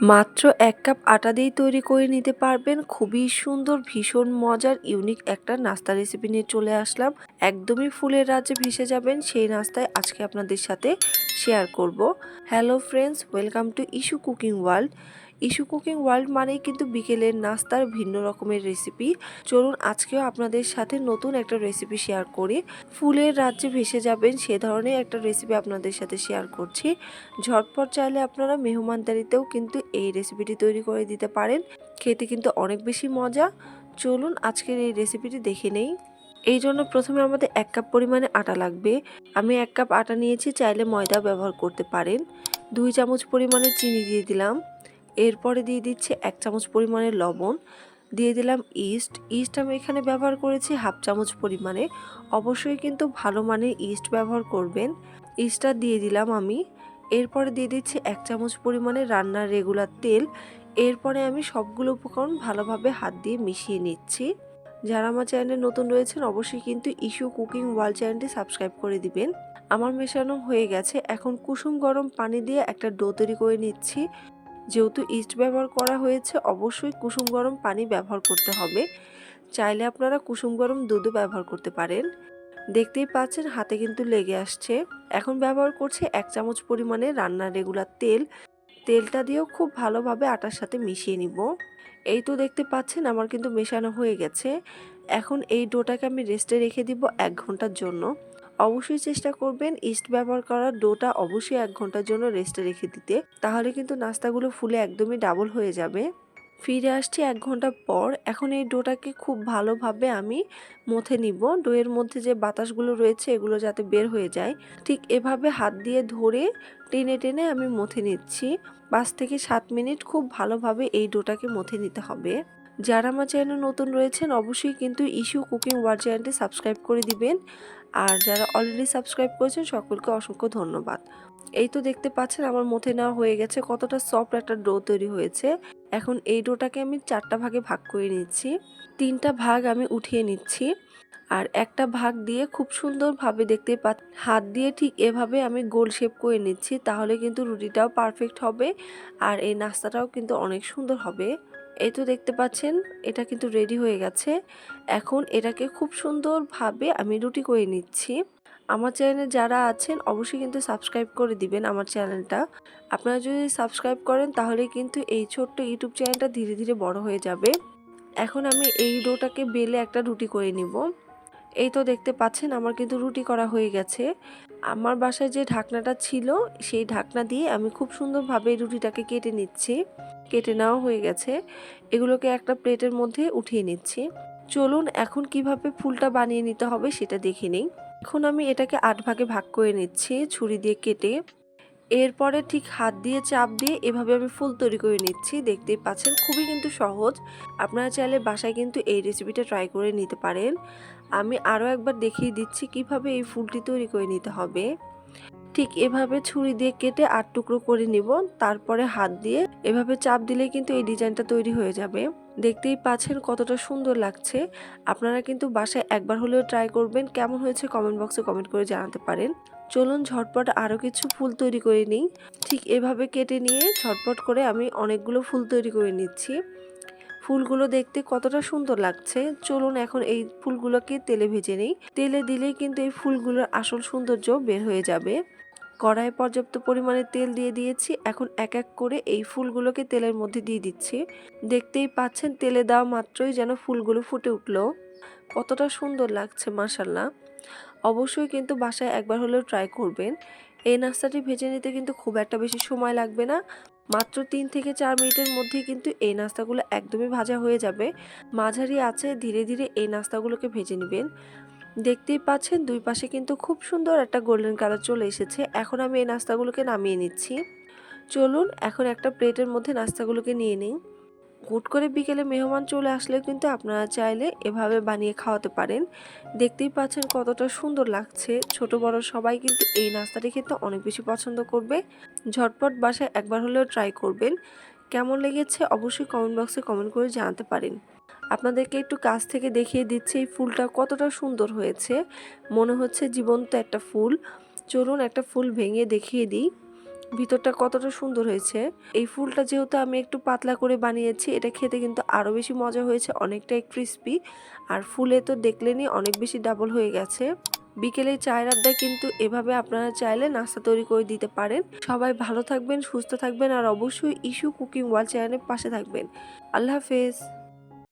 মাত্র এক কাপ আটা দিয়েই তৈরি করে নিতে পারবেন। খুবই সুন্দর, ভীষণ মজার ইউনিক একটা নাস্তা রেসিপি নিয়ে চলে আসলাম। একদমই ফুলের রাজ্যে ভেসে যাবেন সেই নাস্তায় আজকে আপনাদের সাথে শেয়ার করব। Hello friends welcome to issue cooking world issue cooking world মানেই কিন্তু বিকেলের নাস্তার ভিন্ন রকমের রেসিপি চলুন আজকেও আপনাদের সাথে নতুন একটা রেসিপি শেয়ার করি। ফুলের রাজ্যে ভেসে যাবেন সে ধরনের একটা রেসিপি আপনাদের সাথে শেয়ার করছি। ঝটপট চাইলে আপনারা মেহমানদারিতেও কিন্তু এই রেসিপিটি তৈরি করে দিতে পারেন। খেতে কিন্তু অনেক বেশি মজা। চলুন আজকের এই রেসিপিটি দেখে নেই। এই জন্য প্রথমে আমাদের এক কাপ পরিমাণে আটা লাগবে। আমি এক কাপ আটা নিয়েছি, চাইলে ময়দা ব্যবহার করতে পারেন। দুই চামচ পরিমাণে চিনি দিয়ে দিলাম। এরপরে দিয়ে দিচ্ছি এক চামচ পরিমাণে লবণ। দিয়ে দিলাম ইস্ট। ইস্ট আমি এখানে ব্যবহার করেছি হাফ চামচ পরিমাণে। অবশ্যই কিন্তু ভালো মানের ইস্ট ব্যবহার করবেন। ইস্টটা দিয়ে দিলাম আমি। এরপরে দিয়ে দিচ্ছি এক চামচ পরিমাণে রান্নার রেগুলার তেল। এরপরে আমি সবগুলো উপকরণ ভালোভাবে হাত দিয়ে মিশিয়ে নিচ্ছি। যারা আমার চ্যানেলে নতুন রয়েছেন, অবশ্যই কিন্তু ইস্যু কুকিং ওয়াল চ্যানেলটি সাবস্ক্রাইব করে দিবেন। আমার মেশানো হয়ে গেছে। এখন কুসুম গরম পানি দিয়ে একটা ডো তৈরি করে নিচ্ছি। যেহেতু ইস্ট ব্যবহার করা হয়েছে, অবশ্যই কুসুম গরম পানি ব্যবহার করতে হবে। চাইলে আপনারা কুসুম গরম দুধও ব্যবহার করতে পারেন। দেখতেই পাচ্ছেন, হাতে কিন্তু লেগে আসছে। এখন ব্যবহার করছে এক চামচ পরিমাণে রান্নার রেগুলার তেল। তেলটা দিয়েও খুব ভালোভাবে আটার সাথে মিশিয়ে নিব। এই তো দেখতে পাচ্ছেন, আমার কিন্তু মেশানো হয়ে গেছে। এখন এই ডোটাকে আমি রেস্টে রেখে দিব এক ঘণ্টার জন্য। অবশ্যই চেষ্টা করবেন ইস্ট ব্যবহার করার ডোটা অবশ্যই এক ঘণ্টার জন্য রেস্টে রেখে দিতে। তাহলে কিন্তু নাস্তাগুলো ফুলে একদমই ডাবল হয়ে যাবে। ফিরে আসছি এক ঘণ্টা পর। এখন এই ডোটাকে খুব ভালোভাবে আমি মথে নিব। ডোয়ের মধ্যে যে বাতাসগুলো রয়েছে, এগুলো যাতে বের হয়ে যায়, ঠিক এভাবে হাত দিয়ে ধরে টেনে টেনে আমি মথে নিচ্ছি। পাঁচ থেকে সাত মিনিট খুব ভালোভাবে এই ডোটাকে মথে নিতে হবে। যারা আমার চ্যানেল নতুন রয়েছেন, অবশ্যই কিন্তু ইস্যু কুকিং ওয়ার চ্যানেলটি সাবস্ক্রাইব করে দিবেন। আর যারা অলরেডি সাবস্ক্রাইব করেছেন, সকলকে অসংখ্য ধন্যবাদ। এই তো দেখতে পাচ্ছেন, আমার মথে নেওয়া হয়ে গেছে কতটা সফট একটা ডো তৈরি হয়েছে। এখন এই ডোটাকে আমি চারটা ভাগে ভাগ করে নিচ্ছি। তিনটা ভাগ আমি উঠিয়ে নিচ্ছি আর একটা ভাগ দিয়ে খুব সুন্দরভাবে দেখতে পা হাত দিয়ে ঠিক এভাবে আমি গোল শেপ করে নিচ্ছি, তাহলে কিন্তু রুটিটাও পারফেক্ট হবে আর এই নাস্তাটাও কিন্তু অনেক সুন্দর হবে। এই তো দেখতে পাচ্ছেন, এটা কিন্তু রেডি হয়ে গেছে। এখন এটাকে খুব সুন্দরভাবে আমি রুটি করে নিচ্ছি। আমার চ্যানেলে যারা আছেন, অবশ্যই কিন্তু সাবস্ক্রাইব করে দিবেন আমার চ্যানেলটা। আপনারা যদি সাবস্ক্রাইব করেন, তাহলে কিন্তু এই ছোট্ট ইউটিউব চ্যানেলটা ধীরে ধীরে বড় হয়ে যাবে। এখন আমি এই ডোটাকে বেলে একটা রুটি করে নিব। এই তো দেখতে পাচ্ছেন, আমার কিন্তু রুটি করা হয়ে গেছে। আমার বাসায় যে ঢাকনাটা ছিল, সেই ঢাকনা দিয়ে আমি খুব সুন্দরভাবে রুটিটাকে কেটে নিচ্ছি। কেটে নেওয়া হয়ে গেছে। এগুলোকে একটা প্লেটের মধ্যে উঠিয়ে নিচ্ছি। চলুন এখন কীভাবে ফুলটা বানিয়ে নিতে হবে সেটা দেখে নিই। এখন আমি এটাকে আট ভাগে ভাগ করে নিচ্ছি, ছুরি দিয়ে কেটে। এরপরে ঠিক হাত দিয়ে চাপ দিয়ে এভাবে আমি ফুল তৈরি করে নিচ্ছি। দেখতেই পাচ্ছেন, খুবই কিন্তু সহজ। আপনারা চাইলে বাসায় কিন্তু এই রেসিপিটা ট্রাই করে নিতে পারেন। আমি আরও একবার দেখিয়ে দিচ্ছি কীভাবে এই ফুলটি তৈরি করে নিতে হবে। ঠিক এভাবে ছুরি দিয়ে কেটে আট টুকরো করে নিব। তারপরে হাত দিয়ে এভাবে চাপ দিলে কিন্তু এই ডিজাইনটা তৈরি হয়ে যাবে। দেখতেই পাচ্ছেন কতটা সুন্দর লাগছে। আপনারা কিন্তু বাসায় একবার হলেও ট্রাই করবেন। কেমন হয়েছে কমেন্ট বক্সে কমেন্ট করে জানাতে পারেন। চলুন ঝটপট আরও কিছু ফুল তৈরি করে নিই। ঠিক এভাবে কেটে নিয়ে ঝটপট করে আমি অনেকগুলো ফুল তৈরি করে নিচ্ছি। ফুলগুলো দেখতে কতটা সুন্দর লাগছে। চলুন এখন এই ফুলগুলোকে তেলে ভেজে নিই। তেলে দিলেই কিন্তু এই ফুলগুলোর আসল সৌন্দর্য বের হয়ে যাবে। কড়াইয়ে পর্যাপ্ত পরিমাণে তেল দিয়ে দিয়েছি। এখন এক এক করে এই ফুলগুলোকে তেলের মধ্যে দিয়ে দিচ্ছি। দেখতেই পাচ্ছেন, তেলে দেওয়া মাত্রই যেন ফুলগুলো ফুটে উঠল। কতটা সুন্দর লাগছে মাসাল্লাহ অবশ্যই কিন্তু বাসায় একবার হলেও ট্রাই করবেন। এই নাস্তাটি ভেজে নিতে কিন্তু খুব একটা বেশি সময় লাগবে না। মাত্র তিন থেকে চার মিনিটের মধ্যেই কিন্তু এই নাস্তাগুলো একদমই ভাজা হয়ে যাবে। মাঝারি আছে, ধীরে ধীরে এই নাস্তাগুলোকে ভেজে নেবেন। দেখতেই পাচ্ছেন দুই পাশে কিন্তু খুব সুন্দর একটা গোল্ডেন কালার চলে এসেছে। এখন আমি এই নাস্তাগুলোকে নামিয়ে নিচ্ছি। চলুন এখন একটা প্লেটের মধ্যে নাস্তাগুলোকে নিয়ে নিই। হুট করে বিকেলে মেহমান চলে আসলেও কিন্তু আপনারা চাইলে এভাবে বানিয়ে খাওয়াতে পারেন। দেখতেই পাচ্ছেন কতটা সুন্দর লাগছে। ছোট, বড় সবাই কিন্তু এই নাস্তাটি খেতে অনেক বেশি পছন্দ করবে। ঝটপট বাসায় একবার হলেও ট্রাই করবেন। কেমন লেগেছে অবশ্যই কমেন্ট বক্সে কমেন্ট করে জানাতে পারেন। আপনাদেরকে একটু কাছ থেকে দেখিয়ে দিচ্ছে, এই ফুলটা কতটা সুন্দর হয়েছে। মনে হচ্ছে জীবন্ত একটা ফুল। চলুন একটা ফুল ভেঙে দেখিয়ে দিই। ভিতরটা কতটা সুন্দর হয়েছে। এই ফুলটা যেহেতু আমি একটু পাতলা করে বানিয়েছি, এটা খেতে কিন্তু আরও বেশি মজা হয়েছে, অনেকটাই ক্রিস্পি আর ফুলে তো দেখলেনই অনেক বেশি ডাবল হয়ে গেছে। বিকেলে চায়ের আড্ডায় কিন্তু এভাবে আপনারা চাইলে নাস্তা তৈরি করে দিতে পারেন। সবাই ভালো থাকবেন, সুস্থ থাকবেন, আর অবশ্যই ইস্যু কুকিং ওয়াল চ্যানেলের পাশে থাকবেন। আল্লাহ হাফেজ।